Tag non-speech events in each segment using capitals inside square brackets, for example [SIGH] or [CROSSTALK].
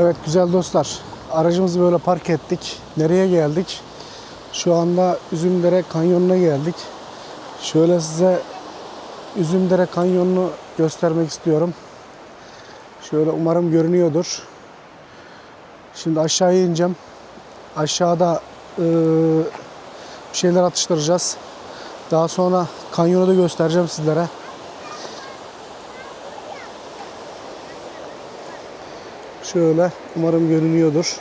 Evet güzel dostlar. Aracımızı böyle park ettik. Nereye geldik? Şu anda Üzümdere Kanyonu'na geldik. Şöyle size Üzümdere Kanyonu'nu göstermek istiyorum. Şöyle umarım görünüyordur. Şimdi aşağıya ineceğim. Aşağıda eee, bir şeyler atıştıracağız. Daha sonra kanyonu da göstereceğim sizlere. Şöyle umarım görünüyordur.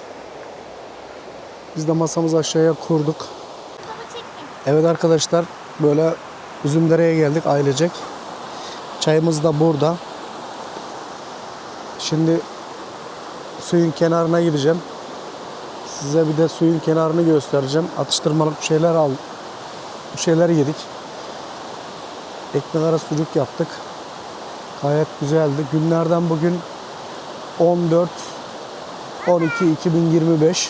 Biz de masamızı aşağıya kurduk. Evet arkadaşlar böyle Üzümdere'ye geldik ailecek. Çayımız da burada. Şimdi suyun kenarına gideceğim. Size bir de suyun kenarını göstereceğim. Atıştırmalık bir şeyler al. Bir şeyler yedik. Ekmek arası sucuk yaptık. Gayet güzeldi. Günlerden bugün 14 12 2025.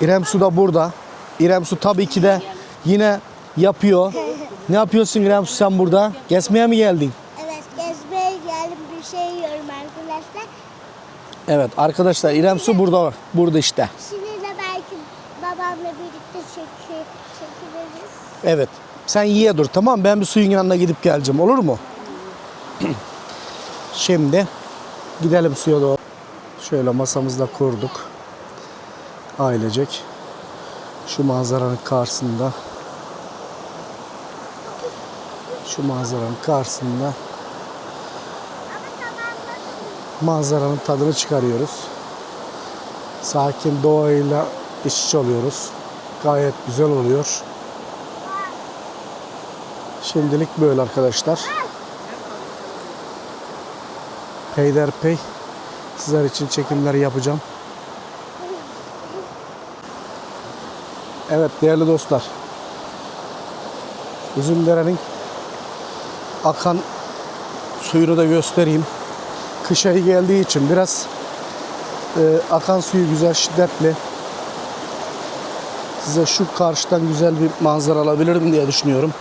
İrem Su da burada. İrem Su tabii ki de yine yapıyor. Ne yapıyorsun İrem Su sen burada? Gezmeye mi geldin? Evet gezmeye geldim bir şey yiyorum arkadaşlar. Evet arkadaşlar İrem Su burada. Burada işte. Şimdi de belki babamla birlikte çeki, çekiliriz. Evet. Sen yiye dur tamam? Ben bir suyun yanına gidip geleceğim olur mu? [CLEARS THROAT] Şimdi gidelim suya doğru. Şöyle masamızda kurduk. Ailecek. Şu manzaranın karşısında. Şu manzaranın karşısında manzaranın tadını çıkarıyoruz. Sakin doğayla iç içe oluyoruz. Gayet güzel oluyor. Şimdilik böyle arkadaşlar. Peyderpey sizler için çekimler yapacağım. Evet değerli dostlar. Üzümdere'nin akan suyunu da göstereyim. Kış ayı geldiği için biraz e, akan suyu güzel şiddetli. Size şu karşıdan güzel bir manzara alabilirim diye düşünüyorum.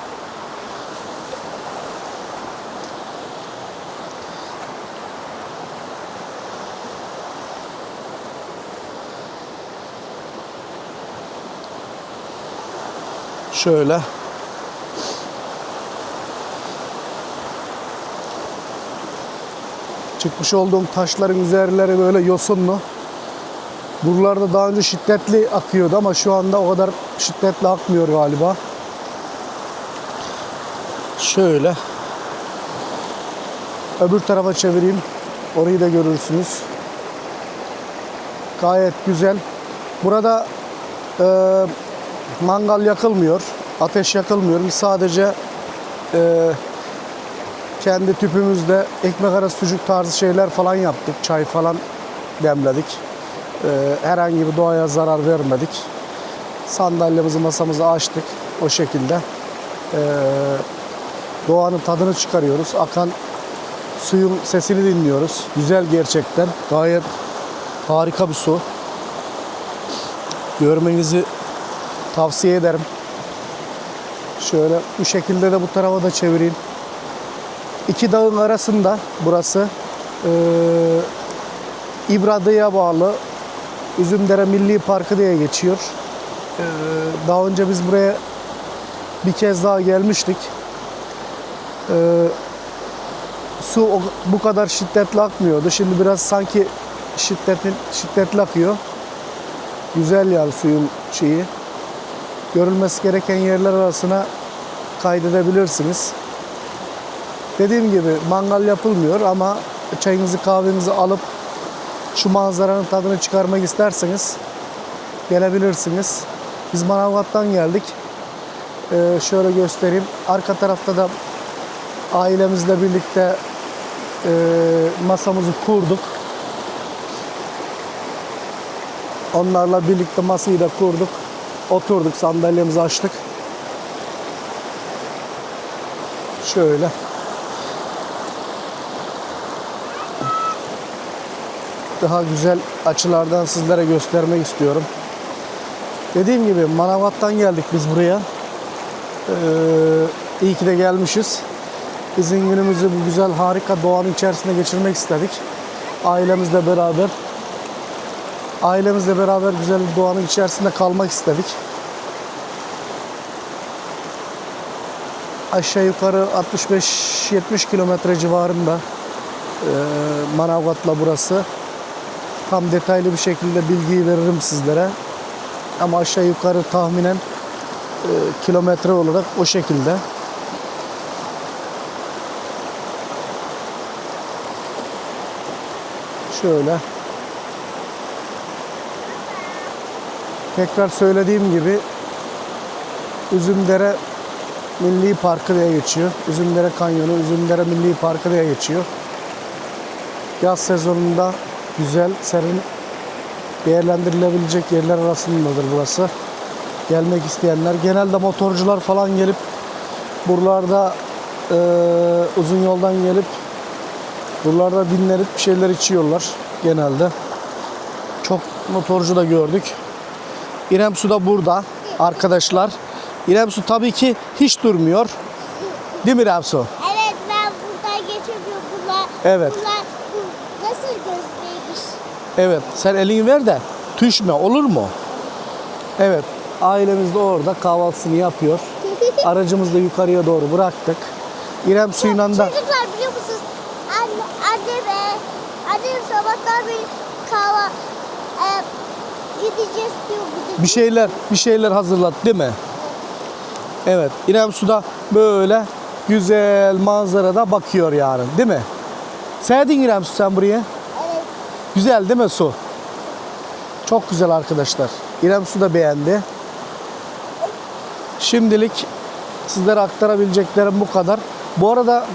Şöyle. Çıkmış olduğum taşların üzerleri böyle yosunlu. Buralarda daha önce şiddetli akıyordu ama şu anda o kadar şiddetli akmıyor galiba. Şöyle. Öbür tarafa çevireyim. Orayı da görürsünüz. Gayet güzel. Burada e, mangal yakılmıyor. Ateş yakılmıyor. Biz sadece e, kendi tüpümüzde ekmek arası sucuk tarzı şeyler falan yaptık. Çay falan demledik. Ee, herhangi bir doğaya zarar vermedik. Sandalyemizi masamızı açtık o şekilde. Ee, doğanın tadını çıkarıyoruz. Akan suyun sesini dinliyoruz. Güzel gerçekten. Gayet harika bir su. Görmenizi tavsiye ederim. Şöyle bu şekilde de bu tarafa da çevireyim. İki dağın arasında burası. Ee, İbradı'ya bağlı Üzümdere Milli Parkı diye geçiyor. Ee, daha önce biz buraya bir kez daha gelmiştik. Ee, su bu kadar şiddetli akmıyordu. Şimdi biraz sanki şiddetin şiddetli akıyor. Güzel yani suyun şeyi. Görülmesi gereken yerler arasına kaydedebilirsiniz. Dediğim gibi mangal yapılmıyor ama çayınızı kahvenizi alıp şu manzaranın tadını çıkarmak isterseniz gelebilirsiniz. Biz Manavgat'tan geldik. Ee, şöyle göstereyim. Arka tarafta da ailemizle birlikte e, masamızı kurduk. Onlarla birlikte masayı da kurduk. Oturduk, sandalyemizi açtık. Şöyle. daha güzel açılardan sizlere göstermek istiyorum. Dediğim gibi Manavgat'tan geldik biz buraya. Ee, iyi ki de gelmişiz. Bizim günümüzü bu güzel harika doğanın içerisinde geçirmek istedik. Ailemizle beraber Ailemizle beraber güzel bir doğanın içerisinde kalmak istedik. Aşağı yukarı 65-70 kilometre civarında e, Manavgat'la burası. Tam detaylı bir şekilde bilgiyi veririm sizlere. Ama aşağı yukarı tahminen e, kilometre olarak o şekilde. Şöyle. Tekrar söylediğim gibi Üzümdere Milli Parkı diye geçiyor. Üzümdere Kanyonu, Üzümdere Milli Parkı diye geçiyor. Yaz sezonunda güzel, serin değerlendirilebilecek yerler arasındadır burası. Gelmek isteyenler, genelde motorcular falan gelip buralarda eee, uzun yoldan gelip buralarda dinlenip bir şeyler içiyorlar genelde. Çok motorcu da gördük. İrem Su da burada arkadaşlar. İrem Su tabii ki hiç durmuyor. Değil mi İrem Su? Evet ben buradan geçemiyorum. Bunlar, Evet. bunlar bu nasıl gözleymiş? Evet sen elini ver de düşme olur mu? Evet ailemiz de orada kahvaltısını yapıyor. [LAUGHS] Aracımızı da yukarıya doğru bıraktık. İrem suyla da Çocuklar biliyor musunuz? Anne, anne ve annem sabahtan beri gideceğiz diyor. Bir şeyler bir şeyler hazırladı değil mi? Evet İrem Su'da böyle güzel manzarada bakıyor yarın değil mi? Sevdin İrem Su sen burayı? Evet. Güzel değil mi su? Çok güzel arkadaşlar. İrem Su da beğendi. Şimdilik sizlere aktarabileceklerim bu kadar. Bu arada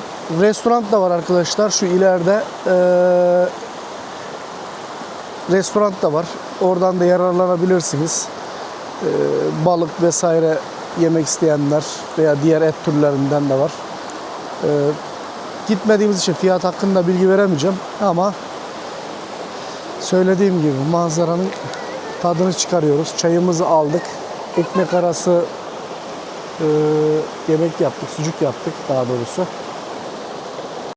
restoran da var arkadaşlar. Şu ileride eee restoran da var. Oradan da yararlanabilirsiniz. Eee, balık vesaire yemek isteyenler veya diğer et türlerinden de var. Eee, gitmediğimiz için fiyat hakkında bilgi veremeyeceğim ama söylediğim gibi manzaranın tadını çıkarıyoruz. Çayımızı aldık. Ekmek arası eee, yemek yaptık, sucuk yaptık daha doğrusu.